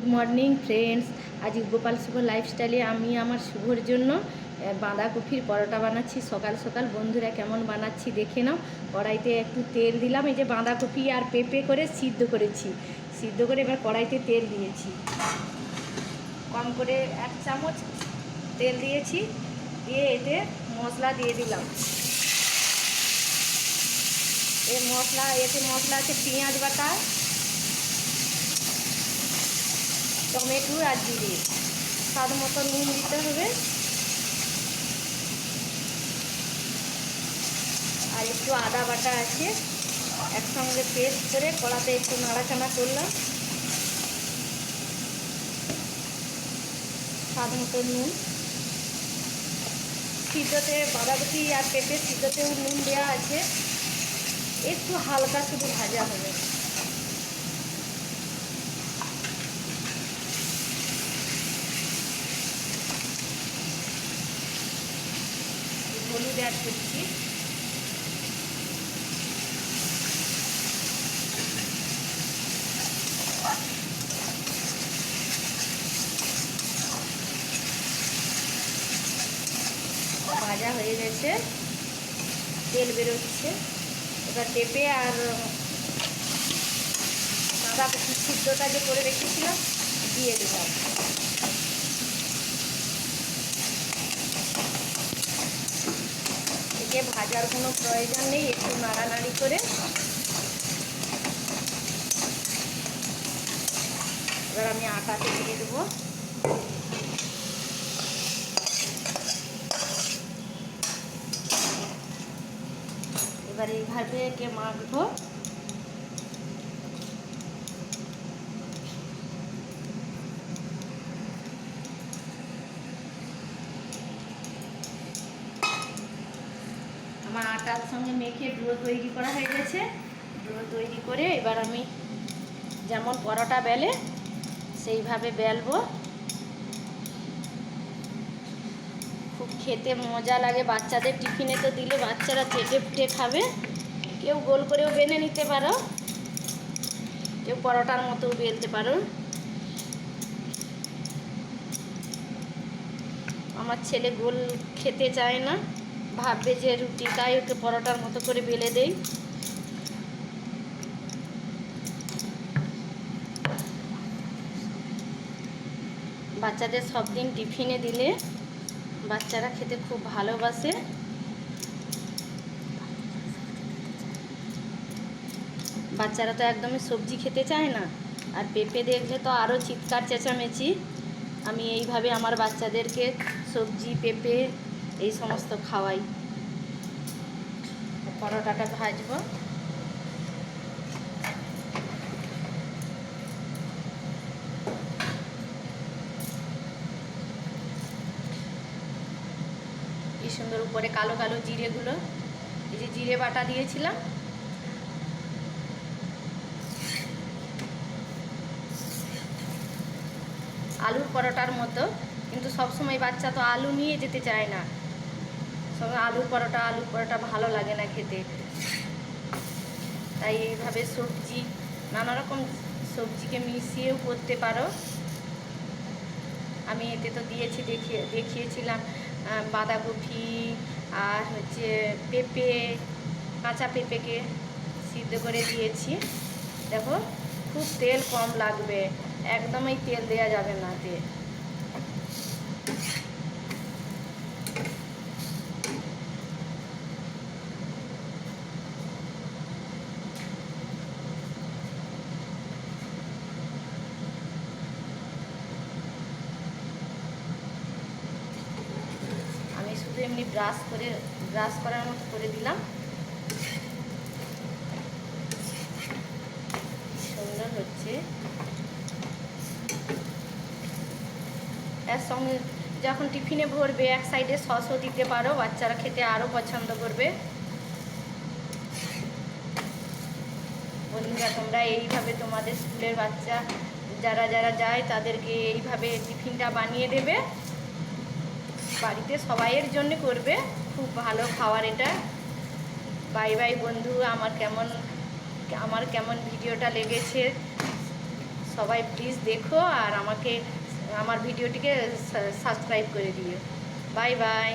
Good morning friends. আজ গোপাল শুভ লাইফস্টাইলে আমি আমার শুভর জন্য বাঁধাকপির পরোটা বানাচ্ছি। সকাল সকাল বন্ধুরা কেমন বানাচ্ছি দেখে নাও। কড়াইতে একটু তেল দিলাম, এই যে বাঁধাকপি আর পেঁপে করে সিদ্ধ করেছি। সিদ্ধ করে এবার কড়াইতে তেল দিয়েছি। কম করে এক চামচ তেল দিয়েছি। দিয়ে এতে মশলা দিয়ে দিলাম। এ মশলা, এতে মশলা আছে পেঁয়াজ বাটা টমেটো আর জিরে। স্বাদ মতো নুন দিতে হবে। আর একটু আদা বাটা আছে। একসঙ্গে পেস্ট করে কড়াতে একটু নাড়াচাড়া করলাম। স্বাদ মতো নুন। সিদ্ধতে বাঁধাকপি আর পেঁপে সিদ্ধতেও নুন দেওয়া আছে। একটু হালকা শুধু ভাজা হবে। অ্যাড করছি। ভাজা হয়ে গেছে। তেল বেরোচ্ছে। এবার পেঁপে আর বাঁধাকপি সিদ্ধটা যে করে রেখেছিলাম, দিয়ে দিলাম একে ভাজার কোনো প্রয়োজন নেই, একটু নাড়ানাড়ি করে। এবার আমি আটাতে দিয়ে দেবো। এবার এইভাবে একে মাখবো। আমার আটার সঙ্গে মেখে ডুয়ো তৈরি করা হয়ে গেছে। ডুয়ো তৈরি করে এবার আমি যেমন পরোটা বেলে, সেইভাবে বেলবো। খুব খেতে মজা লাগে, বাচ্চাদের টিফিনে তো দিলে বাচ্চারা চেটে ফুটে খাবে। কেউ গোল করেও বেলে নিতে পারো। কেউ পরোটার মতো বেলতে পারো। আমার ছেলে গোল খেতে চায় না। ভাববে যে রুটি, তাই ওকে পরোটার মতো করে বেলে দেই। বাচ্চাদের সব দিন টিফিনে দিলে বাচ্চারা খেতে খুব ভালোবাসে। বাচ্চারা তো একদমই সবজি খেতে চায় না। আর পেঁপে দেখলে তো আরও চিৎকার চেঁচামেচি। আমি এইভাবে আমার বাচ্চাদেরকে সবজি, পেঁপে এই সমস্ত খাওয়াই। পরোটাটা ভাজবো। কি সুন্দর উপরে কালো কালো জিরেগুলো, এই যে জিরে বাটা দিয়েছিলাম। আলুর পরোটার মতো, কিন্তু সবসময় বাচ্চা তো আলু নিয়ে যেতে চায় না। সঙ্গে আলু পরোটা আলু পরোটা ভালো লাগে না খেতে। তাই এইভাবে সবজি, নানা রকম সবজিকে মিশিয়েও করতে পারো। আমি এতে তো দিয়েছি দেখিয়ে দেখিয়েছিলাম বাঁধাকপি আর হচ্ছে পেঁপে, কাঁচা পেঁপেকে সিদ্ধ করে দিয়েছি। দেখো, খুব তেল কম লাগবে, একদমই তেল দেওয়া যাবে না তে আমি শুধু এমনি ব্রাশ করে ব্রাশ করার মতো করে দিলাম। সুন্দর হচ্ছে। এর সঙ্গে যখন টিফিনে ভরবে, এক সাইডে সসও দিতে পারো, বাচ্চারা খেতে আরও পছন্দ করবে। বন্ধুরা, তোমরা এইভাবে তোমাদের স্কুলের বাচ্চা, যারা যারা যায়, তাদেরকে এইভাবে টিফিনটা বানিয়ে দেবে। বাড়িতে সবাইয়ের জন্য করবে। খুব ভালো খাওয়ার এটা। বাই বাই বন্ধু, আমার কেমন আমার কেমন ভিডিওটা লেগেছে সবাই প্লিজ দেখো আর আমাকে, আমার ভিডিওটিকে সাবস্ক্রাইব করে দিও। Bye bye.